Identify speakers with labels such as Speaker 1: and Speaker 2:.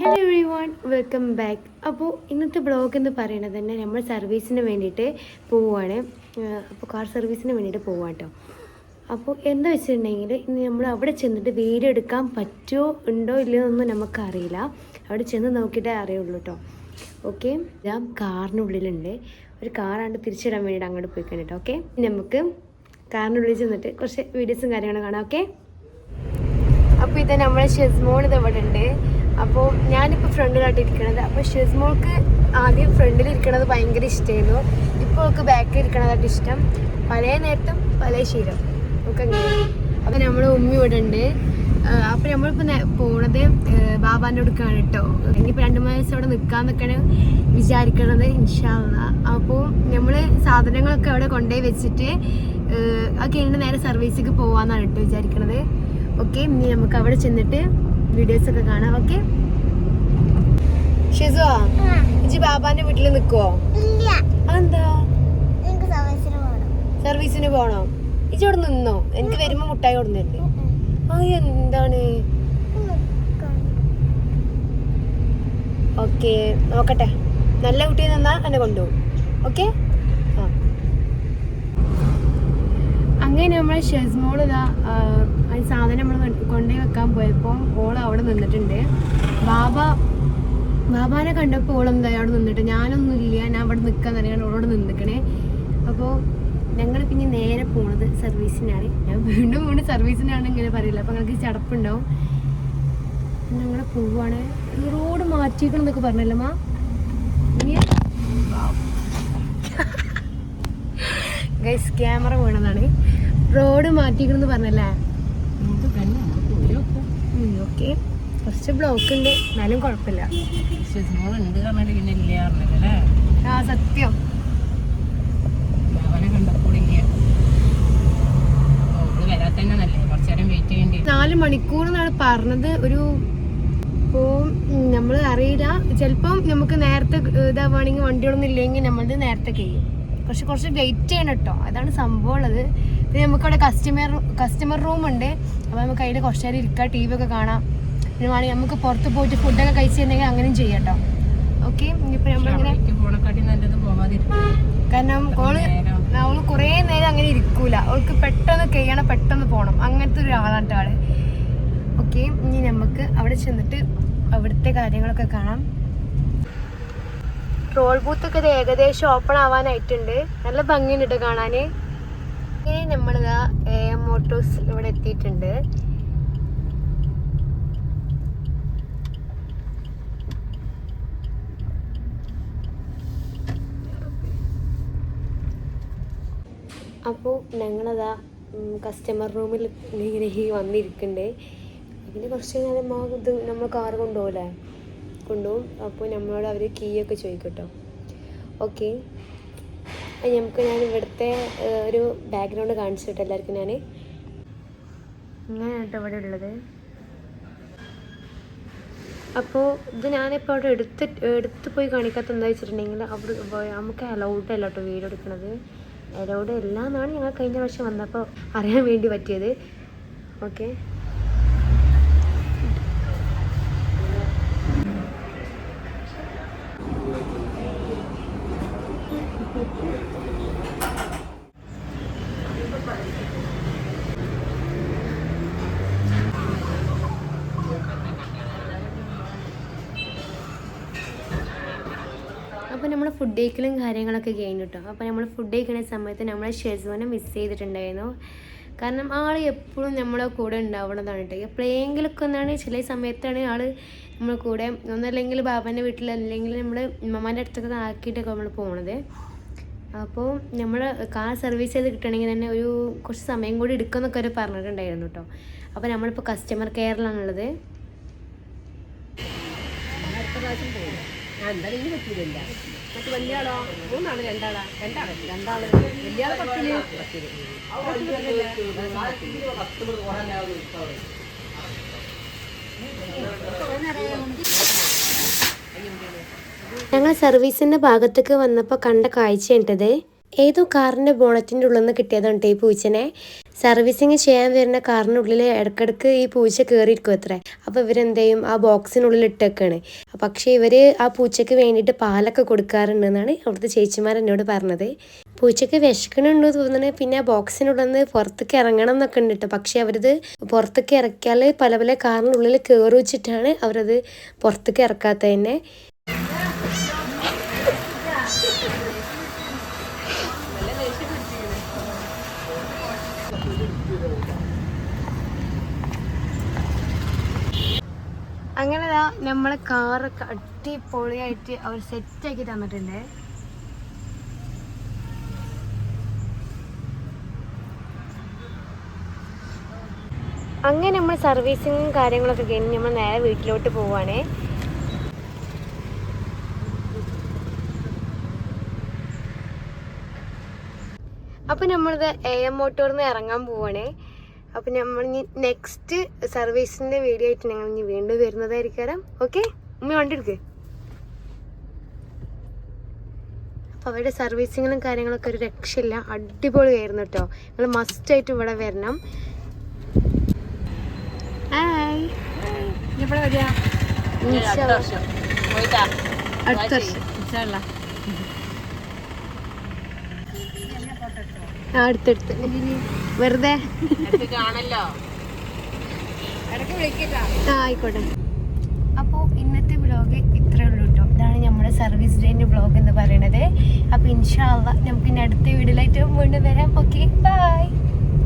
Speaker 1: Hello everyone welcome back അപ്പോൾ ഇന്നത്തെ blog എന്ന് പറയുന്നത് തന്നെ നമ്മൾ സർവീസിന് വേണ്ടിയിട്ട് പോവുകയാണ് അപ്പോൾ കാർ സർവീസിന് വേണ്ടിയിട്ട് പോവാം കേട്ടോ അപ്പോൾ എന്താ വെച്ചിട്ടുണ്ടെങ്കിൽ ഇനി നമ്മൾ അവിടെ ചെന്നിട്ട് വീഡിയോ എടുക്കാൻ പറ്റുമോ ഉണ്ടോ ഇല്ലയോ എന്നൊന്നും നമുക്കറിയില്ല. അവിടെ ചെന്ന് നോക്കിയിട്ടേ അറിയുള്ളൂ കേട്ടോ ഓക്കെ ഞാൻ കാറിനുള്ളിലുണ്ട് ഒരു കാറാണ്ട് തിരിച്ചിടാൻ വേണ്ടിയിട്ട് അങ്ങോട്ട് പോയി കണ്ടിട്ടോ ഓക്കെ നമുക്ക് കാറിനുള്ളിൽ ചെന്നിട്ട് കുറച്ച് വീഡിയോസും കാര്യങ്ങളും കാണാം ഓക്കെ അപ്പോൾ ഇത് നമ്മുടെ ഷെസ്മോൾ ഇത് ഇവിടെ ഉണ്ട് അപ്പോൾ ഞാനിപ്പോൾ ഫ്രണ്ടിലായിട്ട് ഇരിക്കണത്. അപ്പോൾ ഷിസ്മോൾക്ക് ആദ്യം ഫ്രണ്ടിൽ ഇരിക്കണത് ഭയങ്കര ഇഷ്ടമായിരുന്നു ഇപ്പോൾ അവൾക്ക് ബാക്കിൽ ഇരിക്കണതായിട്ട് ഇഷ്ടം. പല നേരത്തും പല ശീലം. ഒക്കെ അങ്ങനെ. അപ്പോൾ നമ്മൾ ഉമ്മി ഇവിടെ ഉണ്ട്. അപ്പോൾ നമ്മളിപ്പോൾ പോണത് ബാബാന്റെ അടുക്കാണ് കേട്ടോ. ഇനിയിപ്പോൾ രണ്ട് മൂന്ന് ദിവസം അവിടെ നിൽക്കാന്നൊക്കെയാണ് വിചാരിക്കണത് ഇൻഷാല്ല അപ്പോൾ നമ്മൾ സാധനങ്ങളൊക്കെ അവിടെ കൊണ്ടുപോയി വെച്ചിട്ട് ആ അത് നേരെ സർവീസിലേക്ക് പോകാമെന്നാണ് കേട്ടോ വിചാരിക്കണത്. ഓക്കെ ഇനി നമുക്ക് അവിടെ ചെന്നിട്ട് വീഡിയോസ് ഒക്കെ കാണാം ഓക്കെ ഷിസോ ഇജി ബാബാന്റെ വീട്ടിൽ നിൽക്കുവോ
Speaker 2: ഇല്ല.
Speaker 1: അതെന്താ?
Speaker 2: എനിക്ക് സർവീസിന് പോകണം
Speaker 1: സർവീസിന് പോണോ? ഇജി അവിടെ നിന്നോ? എനിക്ക് വരുമ്പോ മുട്ടായി കൊടുക്കുന്നുണ്ട് ആ എന്താണ്? ഓക്കെ നോക്കട്ടെ. നല്ല കുട്ടി നിന്നാ എന്നെ കൊണ്ടുപോകും. ഓക്കെ ആ. അങ്ങനെ നമ്മൾ ഷെസ്മോൾ ഇതാ സാധനം നമ്മൾ വെക്കാൻ പോയപ്പോൾ ഓൾ അവിടെ നിന്നിട്ടുണ്ട്. ബാബ ബാബാനെ കണ്ടപ്പോൾ ഓൾ എന്താ അവിടെ നിന്നിട്ട് ഞാനൊന്നും ഇല്ല ഞാൻ അവിടെ നിൽക്കാൻ തന്നെയാണ് ഓളോട് നിന്നിക്കണേ. അപ്പോൾ ഞങ്ങൾ പിന്നെ നേരെ പോണത് സർവീസിനാണ്. ഞാൻ വീണ്ടും വീണ്ടും സർവീസിനാണ് ഇങ്ങനെ പറയില്ല അപ്പോൾ ഞങ്ങൾക്ക് ചടപ്പുണ്ടാവും. ഞങ്ങൾ പോവാണ്. റോഡ് മാറ്റിക്കണം എന്നൊക്കെ പറഞ്ഞല്ലോ മാ. ഗൈസ് ക്യാമറ വീണതാണ്. റോഡ് മാറ്റിക്കണമെന്ന് പറഞ്ഞല്ലേ? ഓക്കെ കുറച്ച് ബ്ലോക്ക് ഉണ്ട് എന്നാലും കുഴപ്പമില്ല. ആ സത്യം. നാല് മണിക്കൂർ എന്നാണ് പറഞ്ഞത്. ഒരു ഇപ്പോൾ നമ്മൾ അറിയില്ല. ചിലപ്പം നമുക്ക് നേരത്തെ ഇതാവുകയാണെങ്കിൽ വണ്ടികളൊന്നും ഇല്ലെങ്കിൽ നമ്മളത് നേരത്തെ കഴിയും പക്ഷെ കുറച്ച് വെയിറ്റ് ചെയ്യണം കേട്ടോ. അതാണ് സംഭവം ഉള്ളത്. പിന്നെ നമുക്ക് അവിടെ കസ്റ്റമർ കസ്റ്റമർ റൂം ഉണ്ട്. അപ്പോൾ നമുക്ക് അതിൽ കുറച്ച് നേരം ഇരിക്കാം ടി വി ഒക്കെ കാണാം. പിന്നെ വേണമെങ്കിൽ നമുക്ക് പുറത്ത് പോയിട്ട് ഫുഡൊക്കെ കഴിച്ചിട്ടുണ്ടെങ്കിൽ അങ്ങനെയും ചെയ്യാം കേട്ടോ ഓക്കെ ഇനിയിപ്പോൾ നമ്മളിങ്ങനെ കാരണം ഓൾ അവൾ കുറേ നേരം അങ്ങനെ ഇരിക്കൂല. അവൾക്ക് പെട്ടെന്ന് കഴിയണം പെട്ടെന്ന് പോകണം അങ്ങനത്തെ ഒരു ആളാണ് ആൾ. ഓക്കെ ഇനി നമുക്ക് അവിടെ ചെന്നിട്ട് അവിടുത്തെ കാര്യങ്ങളൊക്കെ കാണാം. ട്രോൾ ബൂത്തൊക്കെ ഇത് ഏകദേശം ഓപ്പൺ ആവാനായിട്ടുണ്ട്. നല്ല ഭംഗിയുണ്ട് കേട്ടോ കാണാന്. ഇനി നമ്മളിതാ എ എം ഇവിടെ എത്തിയിട്ടുണ്ട്. അപ്പോൾ ഞങ്ങളതാ കസ്റ്റമർ റൂമിൽ ഇങ്ങനെ ഈ വന്നിരിക്കുന്നുണ്ട് പിന്നെ കുറച്ച് നേരം ഇത് നമ്മൾ കാർ കൊണ്ടുപോകില്ലേ കൊണ്ടുപോകും അപ്പോൾ നമ്മളോട് അവർ കീയൊക്കെ ചോദിക്കും കേട്ടോ ഓക്കെ നമുക്ക് ഞാൻ ഇവിടുത്തെ ഒരു ബാക്ക്ഗ്രൗണ്ട് കാണിച്ചു കിട്ടും എല്ലാവർക്കും ഞാൻ ഇങ്ങനെയാണ് ഇവിടെ ഉള്ളത്. അപ്പോൾ ഇത് ഞാനിപ്പോൾ അവിടെ എടുത്ത് എടുത്ത് പോയി കാണിക്കാത്ത എന്താ വെച്ചിട്ടുണ്ടെങ്കിൽ അവിടെ നമുക്ക് അലൗഡ് അല്ല കേട്ടോ വീഡിയോ എടുക്കുന്നത് അലൗഡ് അല്ല എന്നാണ് ഞങ്ങൾ കഴിഞ്ഞ പ്രാവശ്യം വന്നപ്പോൾ അറിയാൻ വേണ്ടി പറ്റിയത്. ഓക്കെ. അപ്പോൾ നമ്മൾ ഫുഡ് കഴിക്കലും കാര്യങ്ങളൊക്കെ കഴിഞ്ഞു കേട്ടോ അപ്പോൾ നമ്മൾ ഫുഡ് കഴിക്കുന്ന സമയത്ത് നമ്മളെ ഷെസ്വാനെ മിസ് ചെയ്തിട്ടുണ്ടായിരുന്നു. കാരണം ആൾ എപ്പോഴും നമ്മളെ കൂടെ ഉണ്ടാവണതാണ് കേട്ടോ എപ്പോഴെങ്കിലൊക്കെ ഒന്നാണ് ചില സമയത്താണ് ആൾ നമ്മളെ കൂടെ ഒന്നല്ലെങ്കിൽ ബാബാന്റെ വീട്ടിൽ അല്ലെങ്കിൽ നമ്മൾ ഉമ്മമാന്റെ അടുത്തൊക്കെ ആക്കിയിട്ടൊക്കെ നമ്മൾ പോണത്. അപ്പോൾ നമ്മൾ കാർ സർവീസ് ചെയ്ത് കിട്ടണമെങ്കിൽ തന്നെ ഒരു കുറച്ച് സമയം കൂടി എടുക്കുമെന്നൊക്കെ അവർ പറഞ്ഞിട്ടുണ്ടായിരുന്നു കേട്ടോ അപ്പോൾ നമ്മളിപ്പോൾ കസ്റ്റമർ കെയറിലാണുള്ളത്
Speaker 3: അടുത്ത പ്രാവശ്യം ആളോ?
Speaker 1: ഞങ്ങൾ സർവീസിന്റെ ഭാഗത്തേക്ക് വന്നപ്പോൾ കണ്ട കാഴ്ച ഉണ്ടത് ഏതോ കാറിന്റെ ബോണറ്റിന്റെ ഉള്ളിൽ നിന്ന് കിട്ടിയതാണ് കേട്ടോ ഈ പൂച്ചനെ. സർവീസിങ് ചെയ്യാൻ വരുന്ന കാറിനുള്ളിൽ ഇടക്കിടക്ക് ഈ പൂച്ച കയറിയിരിക്കും അത്രേ. അപ്പോൾ ഇവരെന്ത് ചെയ്യും ആ ബോക്സിനുള്ളിൽ ഇട്ടേക്കാണ്. പക്ഷേ ഇവർ ആ പൂച്ചയ്ക്ക് വേണ്ടിയിട്ട് പാലൊക്കെ കൊടുക്കാറുണ്ടെന്നാണ് അവിടുത്തെ ചേച്ചിമാർ എന്നോട് പറഞ്ഞത്. പൂച്ചയ്ക്ക് വിശക്കണുണ്ടോ തോന്നുന്നു പിന്നെ ആ ബോക്സിനുള്ളിൽ നിന്ന് പുറത്തേക്ക് ഇറങ്ങണം എന്നൊക്കെ ഉണ്ട് കേട്ടോ. പക്ഷേ അവരത് പുറത്തേക്ക് ഇറക്കിയാൽ പല പല കാറിനുള്ളിൽ കയറി വെച്ചിട്ടാണ് അവരത് പുറത്തേക്ക് ഇറക്കാത്തത് തന്നെ. അങ്ങനെ ദാ നമ്മളെ കാറൊക്കെ അടിപൊളിയായിട്ട് അവർ സെറ്റാക്കി തന്നിട്ടുണ്ട്. അങ്ങനെ നമ്മൾ സർവീസിങ്ങും കാര്യങ്ങളൊക്കെ കഴിഞ്ഞ് നമ്മൾ നേരെ വീട്ടിലോട്ട് പോവുകയാണേ അപ്പോൾ നമ്മളിത് എ എം മോട്ടോറിൽ നിന്ന് ഇറങ്ങാൻ പോവാണേ. അപ്പോൾ നമ്മൾ ഇനി നെക്സ്റ്റ് സർവീസിന്റെ വീഡിയോ ആയിട്ട് ഞങ്ങൾ ഇനി വീണ്ടും വരുന്നതായിരിക്കാം. ഓക്കെ ഉമ്മ വണ്ടി എടുക്ക്. അപ്പോൾ അവരുടെ സർവീസിങ്ങിനും കാര്യങ്ങളൊക്കെ ഒരു രക്ഷയില്ല. അടിപൊളിയായിരുന്നു കേട്ടോ നിങ്ങൾ മസ്റ്റായിട്ട് ഇവിടെ വരണം. ഹായ്
Speaker 3: വരിക. അടുത്ത
Speaker 1: അടുത്തടുത്ത്. വെറുതെ. ആയിക്കോട്ടെ. അപ്പോൾ ഇന്നത്തെ വ്ലോഗ് ഇത്രേ ഉള്ളൂ കേട്ടോ ഇതാണ് നമ്മുടെ സർവീസ് ഡേന്റെ വ്ലോഗ് എന്ന് പറയുന്നത് അപ്പോൾ ഇൻഷാല്ല നമുക്ക് ഇനി അടുത്ത വീഡിയോയിലായിട്ട് വീണ്ടും വരാം. Okay bye